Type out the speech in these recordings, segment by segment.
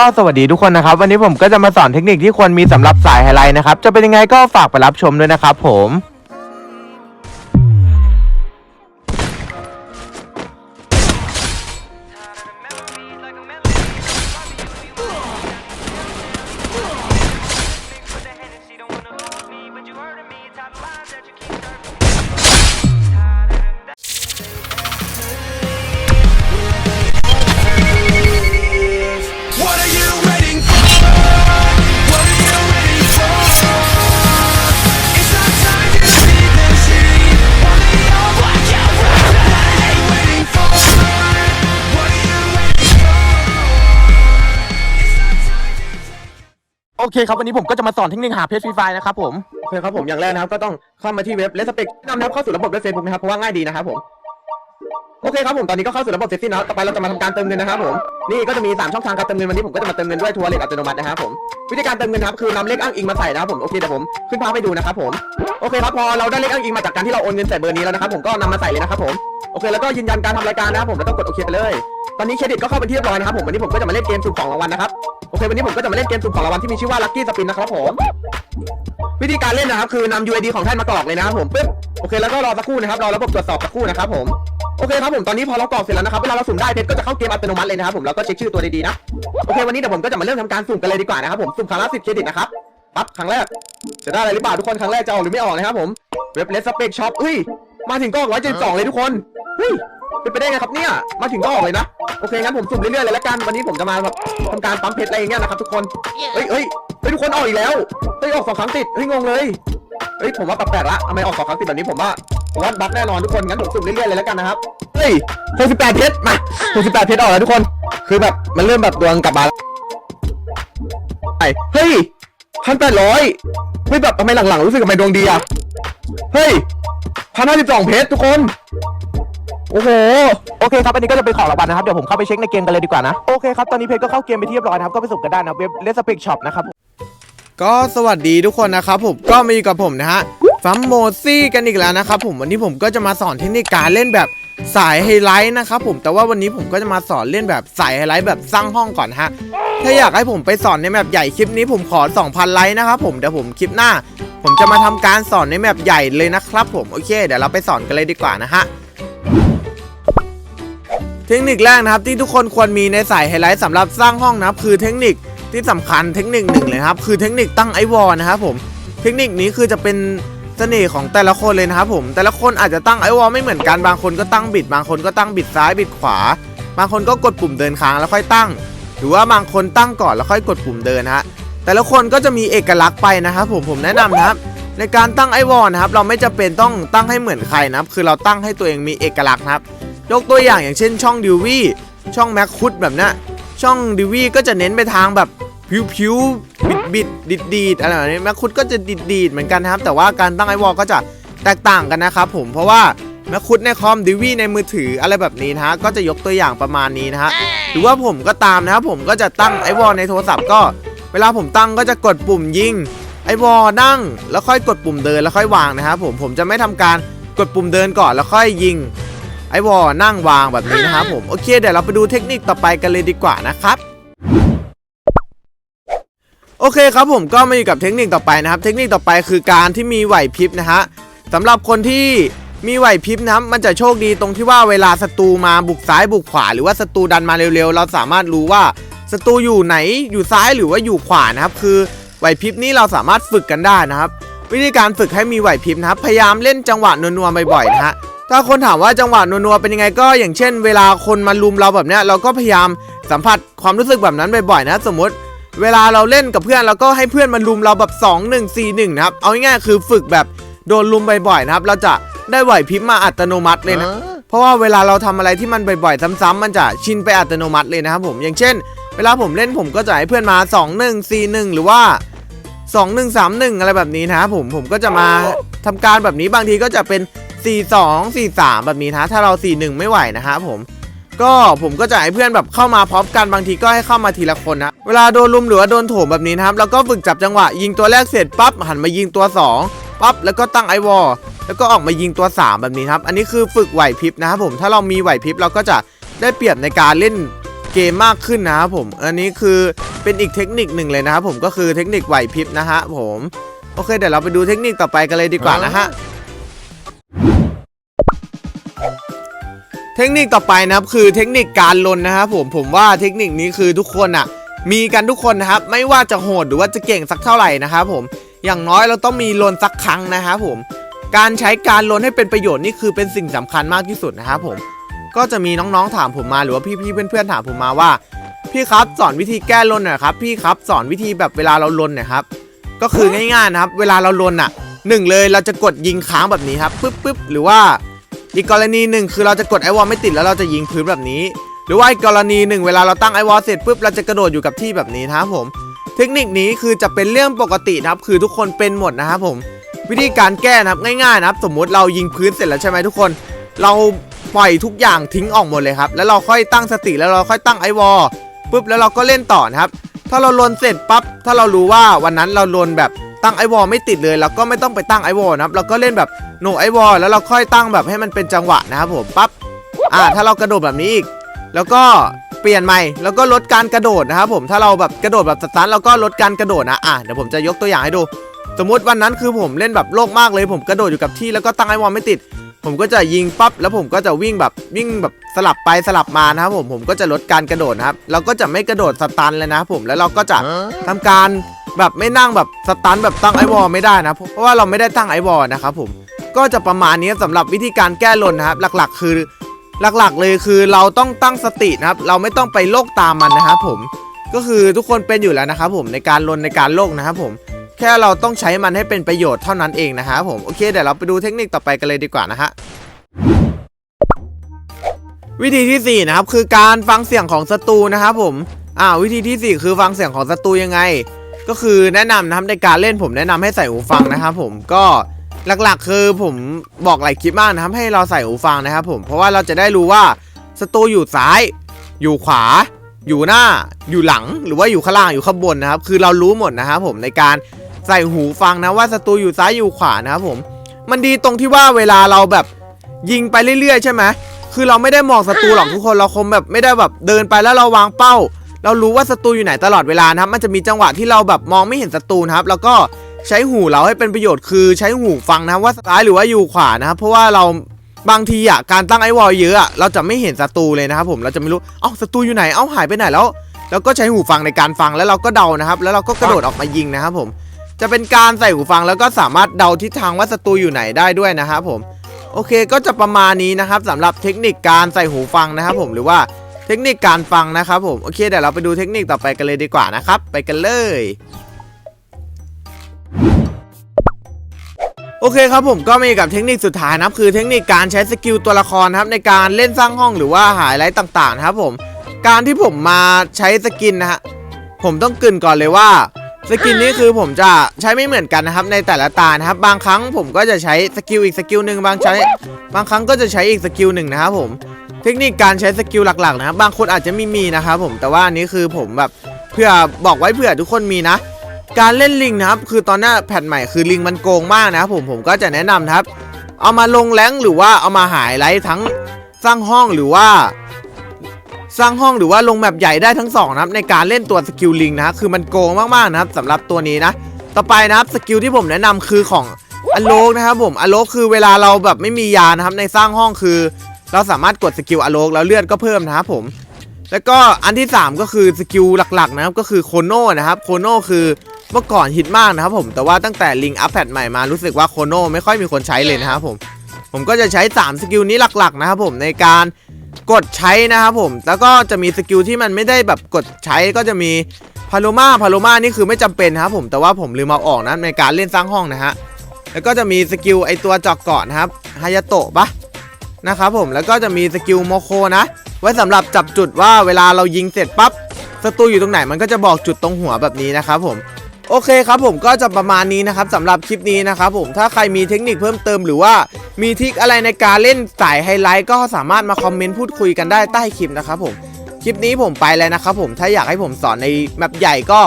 ก็สวัสดีทุกคนนะครับ วันนี้ผมก็จะมาสอนเทคนิคที่ควรมีสำหรับสายไฮไลท์นะครับ จะเป็นยังไงก็ฝากไปรับชมด้วยนะครับผม โอเคครับวันนี้ผมก็จะมาสอนเทคนิคหาเพจฟรีไฟนะครับผมโอเคครับผมอย่างแรกนะครับก็ต้องเข้ามาที่เว็บเลสเปกนำนะครับเข้าสู่ระบบเว็บเฟซบุ๊กนะครับเพราะว่าง่ายดีนะครับผมโอเคครับผมตอนนี้ก็เข้าสู่ระบบเสร็จสิ้นแล้วต่อไปเราจะมาทำการเติมเงินนะครับผมนี่ก็จะมี3ช่องทางการเติมเงินวันนี้ผมก็จะมาเติมเงินด้วยทัวร์เลทอัตโนมัตินะครับผมวิธีการเติมเงินครับคือนำเลขอ้างอิงมาใส่นะครับผมโอเคเดี๋ยวผมขึ้นภาพให้ดูนะครับผมโอเคครับพอเราได้เลขอ้างอิงมาจากการที่เราโอนเงินใส่เบอร์นี้แล้วนะครับผมก็นำมาใส่เลยนะครับผมโอเคแล้วก็ยืนยันการทำรายการนะครับผมแล้วก็กดโอเคไปเลย ตอนนี้เครดิตก็เข้าเป็นที่เรียบร้อยนะครับผมวันนี้ผมก็จะมาเล่นเกมสุ่มของรางวัลนะครับ เควันนี้ผมก็จะมาเล่นเกมสุ่มของรางวัลที่มีชื่อว่าลัคกี้สปินนะครับผมวิธีการเล่นนะครับคือนำ UID ของท่านมากรอกเลยนะครับผมปึ๊บโอเคแล้วก็รอสักครู่นะครับรอระบบตรวจสอบสักครู่นะครับผมโอเคครับผมตอนนี้พอเรากรอกเสร็จแล้วนะครับเวลาเราสุ่มได้เพชรก็จะเข้าเกมอัตโนมัติเลยนะครับผมแล้วก็เช็คชื่อตัวดีๆนะโอเควันนี้เดี๋ยวผมก็จะมาเริ่มทำการสุ่มกันเลยดีกว่านะครับผมสุ่มครั้งละสิบเครดิตนะครับปั๊บครั้งแรกจะได้อะไรหรือเปล่าทุกคนครั้งแรกจะออกหรือไม่ออกนะครับผมเว็บเลสเปกช็อปเฮ้ยมาถึงก็ออกร้อยเจ็ดสองเลยทุกคนเฮ้ย เป็นไปได้ไงครับเนี่ย มาถึงก็ออกเลยนะ โอเคงั้นผมสุ่มเรื่อยๆเลยละกัน วันนี้ผมจะมาแบบทำการปั๊มเพชรอะไรอย่างเงี้ยนะครับทุกคน เฮ้ยเฮ้ยเฮ้ยทุกคนออกอีกแล้วเฮ้ยออกสองครั้งติด เฮ้ยงงเลย เฮ้ยผมว่าแปลกๆละทำไมออกสองครั้งติดแบบนี้ผมว่าผมว่าบั๊กแน่นอนทุกคน งั้นผมสุ่มเรื่อยๆเลยแล้วกันนะครับ เฮ้ย68เพชร มา68เพชรออกแล้วทุกคน คือแบบมันเริ่มแบบดวงกลับมาแล้วไปเฮ้ยพันแปดร้อยเฮ้ยแบบทำไมหลังๆรู้สึกทำไมดวงดีอะเฮ้ยพันห้าสิบสองเพชรทุกคน โอ้โหโอเคครับอันนี้ก็จะเป็นของรางวัลนะครับเดี๋ยวผมเข้าไปเช็คในเกมกันเลยดีกว่านะโอเคครับตอนนี้เพจก็เข้าเกมไปที่เรียบร้อยนะครับก็ไปสุ่มกันได้นะเว็บเลสเปกช็อปนะครับก็สวัสดีทุกคนนะครับผมก็มาอยู่กับผมนะฮะฟัมโมซี่กันอีกแล้วนะครับผมวันนี้ผมก็จะมาสอนเทคนิคการเล่นแบบสายไฮไลท์นะครับผมแต่ว่าวันนี้ผมก็จะมาสอนเล่นแบบสายไฮไลท์แบบสร้างห้องก่อนฮะถ้าอยากให้ผมไปสอนในแมปใหญ่คลิปนี้ผมขอ 2,000 ไลค์นะครับผมเดี๋ยวผมคลิปหน้า ผมจะมาทำการสอนในแมปใหญ่เลยนะครับผมโอเค เดี๋ยวเราไปสอนกันเลยดีกว่านะฮะ เทคนิคแรกนะครับที่ทุกคนควรมีในสายไฮไลท์สำหรับสร้างห้องนะครับคือเทคนิคที่สำคัญเทคนิคหนึ่งเลยครับคือเทคนิคตั้งไอวอลนะครับผมเทคนิคนี้คือจะเป็นเสน่ห์ของแต่ละคนเลยนะครับผมแต่ละคนอาจจะตั้งไอวอลไม่เหมือนกันบางคนก็ตั้งบิด บางคนก็ตั้งบิดซ้ายบิดขวา บางคนก็กดปุ่มเดินค้างแล้วค่อยตั้ง หรือว่าบางคนตั้งก่อนแล้วค่อยกดปุ่มเดินฮะแต่ละคนก็จะมีเอกลักษณ์ไปนะครับผมผมแนะนำนะครับ ในการตั้งไอวอลนะครับเราไม่จำเป็นต้องตั้งให้เหมือนใครนะครับคือเราตั้งให้ตัวเองมีเอกลักษณ์ครับ ยกตัวอย่างอย่างเช่นช่องดิววี่ช่องแม็กคุดแบบนี้ช่องดิววี่ก็จะเน้นไปทางแบบผิวๆบิดบิดดิดดีดอะไรแบบนี้แม็กคุดก็จะดิดดีดเหมือนกันนะครับ แต่ว่าการตั้งไอวอลก็จะแตกต่างกันนะครับผมเพราะว่าแม็กคุดในคอมดิววี่ในมือถืออะไรแบบนี้นะฮะก็จะยกตัวอย่างประมาณนี้นะฮะหรือว่าผมก็ตามนะครับผมก็จะตั้งไอวอลในโทรศัพท์ก็ เวลาผมตั้งก็จะกดปุ่มยิงไอวอลนั่งแล้วค่อยกดปุ่มเดินแล้วค่อยวางนะครับผมผมจะไม่ทำการกดปุ่มเดินก่อนแล้วค่อยยิง ไอวอลนั่งวางแบบนี้นะครับผมโอเคเดี๋ยวเราไปดูเทคนิคต่อไปกันเลยดีกว่านะครับโอเคครับผมก็มาอยู่กับเทคนิคต่อไปนะครับ เทคนิคต่อไปคือการที่มีไหวพริบนะฮะสำหรับคนที่มีไหวพริบนะครับมันจะโชคดีตรงที่ว่าเวลาศัตรูมาบุกซ้ายบุกขวา หรือว่าศัตรูดันมาเร็วๆ เราสามารถรู้ว่าศัตรูอยู่ไหนอยู่ซ้ายหรือว่าอยู่ขวานะครับ คือไหวพริบนี้เราสามารถฝึกกันได้นะครับ วิธีการฝึกให้มีไหวพริบนะครับพยายามเล่นจังหวะนัวๆบ่อยๆนะฮะ ถ้าคนถามว่าจังหวะนัวๆเป็นยังไงก็อย่างเช่น เวลาคนมาลุมเราแบบเนี้ยเราก็พยายามสัมผัสความรู้สึกแบบนั้นบ่อยๆนะ สมมติ เวลาเราเล่นกับเพื่อนเราก็ให้เพื่อนมาลุมเราแบบ2 1 4 1นะครับเอาง่ายๆคือฝึกแบบโดนลุมบ่อยๆนะครับ เราจะได้ไหวพริบมาอัตโนมัติเลยนะเพราะว่าเวลาเราทำอะไรที่มันบ่อยๆ ซ้ำๆมันจะชินไปอัตโนมัติเลยนะครับผมอย่างเช่น เวลาผมเล่นผมก็จะให้เพื่อนมา 2 1 4 1 หรือว่า 2 1 3 1 อะไรแบบนี้นะครับผมผมก็จะมาทำการแบบนี้บางทีก็จะเป็น 4 2 4 3 แบบนี้นะถ้าเรา 4 1 ไม่ไหวนะครับผมก็ผมก็จะให้เพื่อนแบบเข้ามาพร้อมกันบางทีก็ให้เข้ามาทีละคนนะเวลาโดนลุมหรือว่าโดนโถมแบบนี้นะครับแล้วก็ฝึกจับจังหวะยิงตัวแรกเสร็จปั๊บหันมายิงตัว2ปั๊บแล้วก็ตั้งไอวอลแล้วก็ออกมายิงตัว 3 แบบนี้ครับ อันนี้คือฝึกไหวพริบนะครับผมถ้าเรามีไหวพริบเราก็จะได้เปรียบในการเล่นเกมมากขึ้นนะครับผมอันนี้คือเป็นอีกเทคนิคหนึ่งเลยนะครับผมก็คือเทคนิคไหวพริบนะฮะผมโอเคเดี๋ยวเราไปดูเทคนิคต่อไปกันเลยดีกว่านะฮะ ทคนิคต่อไปนะครับคือเทคนิคการลนนะครับผมผมว่าเทคนิคนี้คือทุกคนอะ มีกันทุกคนนะครับ ไม่ว่าจะโหดหรือว่าจะเก่งสักเท่าไหร่นะครับผมอย่างน้อยเราต้องมีลนสักครั้งนะครับผมการใช้การลนให้เป็นประโยชน์นี่คือเป็นสิ่งสำคัญมากที่สุดนะครับผมก็จะมีน้องๆถามผมมาหรือว่าพี่ๆเพื่อนๆถามผมมาว่า พี่ครับสอนวิธีแก้ลนหน่อยครับพี่ครับสอนวิธีแบบเวลาเราลนหน่อยครับก็คือง่ายๆนะครับ เวลาเราลนอะหนึ่งเลยเราจะกดยิงค้างแบบนี้ครับปึ๊บปึ๊บหรือว่า อีกกรณีหนึ่งคือเราจะกดไอวอลไม่ติดแล้วเราจะยิงพื้นแบบนี้ หรือว่าอีกกรณีหนึ่งเวลาเราตั้งไอวอลเสร็จปุ๊บเราจะกระโดดอยู่กับที่แบบนี้นะครับผม เทคนิคนี้คือจะเป็นเรื่องปกตินะครับคือทุกคนเป็นหมดนะครับผม วิธีการแก้นะครับง่ายๆนะครับ สมมุติเรายิงพื้นเสร็จแล้วใช่ไหมทุกคน เราปล่อยทุกอย่างทิ้งออกหมดเลยครับแล้วเราค่อยตั้งสติแล้วเราค่อยตั้งไอวอลปุ๊บแล้วเราก็เล่นต่อนะครับถ้าเราลนเสร็จปั๊บถ้าเรารู้ว่าวันนั้นเราลนแบบ ตั้งไอวอลไม่ติดเลยเราก็ไม่ต้องไปตั้งไอวอลนะครับเราก็เล่นแบบโนไอวอลแล้วเราค่อยตั้งแบบให้มันเป็นจังหวะนะครับผมปั๊บอ่าถ้าเรากระโดดแบบนี้อีก แล้วก็เปลี่ยนใหม่แล้วก็ลดการกระโดดนะครับผมถ้าเราแบบกระโดดแบบสตันเราก็ลดการกระโดดนะอะเดี๋ยวผมจะยกตัวอย่างให้ดู สมมติวันนั้นคือผมเล่นแบบโลกมากเลย ผมกระโดดอยู่กับที่แล้วก็ตั้งไอวอลไม่ติด ผมก็จะยิงปั๊บแล้วผมก็จะวิ่งแบบวิ่งแบบสลับไปสลับมานะครับผมผมก็จะลดการกระโดดนะครับเราก็จะไม่กระโดดสตันเลยนะครับผมแล้วเราก็จะทำการ แบบไม่นั่งแบบสตันแบบตั้งไอวอลไม่ได้นะ เพราะว่าเราไม่ได้ตั้งไอวอลนะครับผมก็จะประมาณนี้สำหรับวิธีการแก้ลนนะครับ หลักๆ คือหลักๆ เลยคือเราต้องตั้งสตินะครับ เราไม่ต้องไปโลกตามมันนะครับผมก็คือทุกคนเป็นอยู่แล้วนะครับผมในการลนในการโลกนะครับผมแค่เราต้องใช้มันให้เป็นประโยชน์เท่านั้นเองนะครับผมโอเคเดี๋ยวเราไปดูเทคนิคต่อไปกันเลยดีกว่านะฮะวิธีที่สี่นะครับคือการฟังเสียงของศัตรูนะครับผมอ่าวิธีที่สี่คือฟังเสียงของศัตรูยังไง ก็คือแนะนำนะครับในการเล่นผมแนะนำให้ใส่หูฟังนะครับผมก็หลักๆ คือผมบอกหลายคลิปมากนะครับให้เราใส่หูฟังนะครับผมเพราะว่าเราจะได้รู้ว่าศัตรูอยู่ซ้าย อยู่ขวา อยู่หน้า อยู่หลัง หรือว่าอยู่ข้างล่างอยู่ข้างบนนะครับ คือเรารู้หมดนะครับผมในการใส่หูฟังนะว่าศัตรูอยู่ซ้ายอยู่ขวานะครับผม มันดีตรงที่ว่าเวลาเราแบบยิงไปเรื่อยๆ ใช่ไหมคือเราไม่ได้มองศัตรูหรอกทุกคนเราคงแบบไม่ได้แบบเดินไปแล้วเราวางเป้า เรารู้ว่าศัตรูอยู่ไหนตลอดเวลานะครับ มันจะมีจังหวะที่เราแบบมองไม่เห็นศัตรูนะครับ แล้วก็ใช้หูเราให้เป็นประโยชน์คือใช้หูฟังนะว่าซ้ายหรือว่าอยู่ขวานะครับ เพราะว่าเราบางทีอะการตั้งไอวอลเยอะอะเราจะไม่เห็นศัตรูเลยนะครับ ผมเราจะไม่รู้เอ้าศัตรูอยู่ไหนเอ้าหายไปไหนแล้วแล้วก็ใช้หูฟังในการฟังแล้วเราก็เดานะครับ แล้วเราก็กระโดดออกมายิงนะครับ ผม จะเป็นการใส่หูฟังแล้วก็สามารถเดาทิศทางว่าศัตรูอยู่ไหนได้ด้วยนะครับผมโอเคก็จะประมาณนี้นะครับสำหรับเทคนิคการใส่หูฟังนะครับ ผมหรือว่า เทคนิคการฟังนะครับผมโอเคเดี๋ยวเราไปดูเทคนิคต่อไปกันเลยดีกว่านะครับ ไปกันเลยโอเคครับผมก็มีกับเทคนิคสุดท้ายนะครับคือเทคนิคการใช้สกิลตัวละครครับในการเล่นสร้างห้องหรือว่าหายไลท์ต่างๆนะครับผมการที่ผมมาใช้สกินนะฮะผมต้องกรินก่อนเลยว่าสกินนี้คือผมจะใช้ไม่เหมือนกันนะครับในแต่ละตานะครับบางครั้งผมก็จะใช้สกิลอีกสกิลหนึ่งบางใช้ บางครั้งก็จะใช้อีกสกิลหนึ่งนะครับผม เทคนิคการใช้สกิลหลักๆนะครับบางคนอาจจะไม่มีนะครับผมแต่ว่าอันนี้คือผมแบบเพื่อบอกไว้เผื่อทุกคนมีนะ การเล่นลิงนะครับคือตอนหน้าแผ่นใหม่คือลิงมันโกงมากนะครับผมผมก็จะแนะนำนะครับ เอามาลงแรงหรือว่าเอามาหายไลท์ทั้งสร้างห้องหรือว่า สร้างห้องหรือว่าลงแมปใหญ่ได้ทั้งสองนะครับในการเล่นตัวสกิลลิงนะฮะคือมันโกงมากๆนะครับสำหรับตัวนี้นะ ต่อไปนะครับสกิลที่ผมแนะนำคือของอโลกนะครับผมอโลกคือเวลาเราแบบไม่มียานะครับในสร้างห้องคือ เราสามารถกดสกิลอโลกแล้วเลือดก็เพิ่มนะครับผม แล้วก็อันที่ 3 ก็คือสกิลหลักๆนะครับก็คือโคโนนะครับโคโนคือเมื่อก่อนฮิตมากนะครับผมแต่ว่าตั้งแต่ลิงอัพแพดใหม่มารู้สึกว่าโคโนไม่ค่อยมีคนใช้เลยนะครับผมผมก็จะใช้ 3 สกิลนี้หลักๆนะครับผมในการกดใช้นะครับผม แล้วก็จะมีสกิลที่มันไม่ได้แบบกดใช้ก็จะมีพาโลมาพาโลมานี่คือไม่จำเป็นนะครับผมแต่ว่าผมลืมเอาออกนะในการเล่นสร้างห้องนะฮะแล้วก็จะมีสกิลไอตัวจอกเกาะนะครับฮายาโตะปะ นะครับผมแล้วก็จะมีสกิลโมโคนะ ไว้สำหรับจับจุดว่าเวลาเรายิงเสร็จปั๊บศัตรูอยู่ตรงไหนมันก็จะบอกจุดตรงหัวแบบนี้นะครับผมโอเคครับผมก็จะประมาณนี้นะครับสำหรับคลิปนี้นะครับผมถ้าใครมีเทคนิคเพิ่มเติมหรือว่ามีทิคอะไรในการเล่นสายไฮไลท์ก็สามารถมาคอมเมนต์พูดคุยกันได้ใต้คลิปนะครับผมคลิปนี้ผมไปแล้วนะครับผมถ้าอยากให้ผมสอนในแมปใหญ่ก็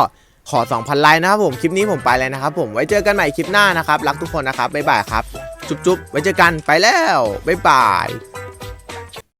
ขอ 2,000 ไลค์นะครับผม คลิปนี้ผมไปเลยนะครับผมไว้เจอกันใหม่คลิปหน้านะครับ รักทุกคนนะครับ บ๊ายบายครับ จุ๊บๆ ไว้เจอกันไปแล้ว บ๊ายบาย